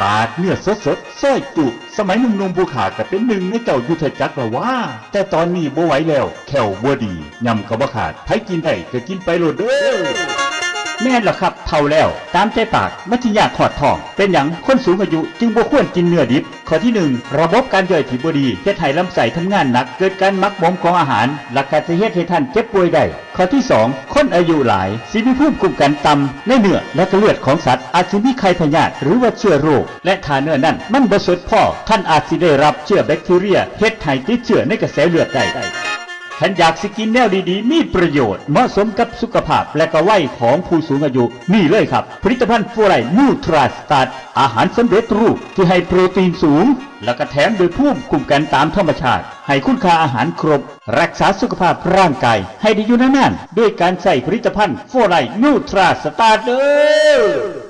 ปาดเนื้อสดสดๆส้อยจุ สมัยหนุ่มๆภูขาก็เป็นหนึ่งในเจ้ายุทธจักรละว่า แต่ตอนนี้บ่ไหวแล้ว แขวบ่ดียำก็บ่ขาดไผกินได้ก็กินไปโลดเด้อ แม่นล่ะครับเท่าแล้ว ตามใจปากมัธยากขอดทอง เป็นอย่างคนสูงอายุจึงบ่ควรกินเนื้อดิบ ข้อที่หนึ่งระบบการย่อยที่บ่ดีเฮ็ดให้ลำไส้ทำงานหนัก เกิดการมักหมมของอาหารและก็จะเฮ็ดให้ท่านเจ็บป่วยได้ข้อที่สองคนอายุหลายสิมีภูมิคุ้มกันต่ำในเนื้อและก็เลือดของสัตว์ อาจสิมีไข้พยาธิหรือว่าเชื้อโรค และถ้าเนื้อนั้นมันบ่สดพอท่านอาจสิได้รับเชื้อแบคทีเรียเฮ็ดให้ติดเชื้อในกระแสเลือดได้ ฉันอยากสกินแนวดีๆ มีประโยชน์เหมาะสมกับสุขภาพและก็วัยของผู้สูงอายุ นี่เลยครับ ผลิตภัณฑ์ฟูไรนูทราสตาร์อาหารสำเร็จรูปที่ให้โปรตีนสูง และก็แถมโดยภูมิคุ้มกันตามธรรมชาติ ให้คุณค่าอาหารครบ รักษาสุขภาพร่างกาย ให้ดีอยู่นานๆด้วยการใส่ผลิตภัณฑ์ฟูไรนูทราสตาร์เด้อ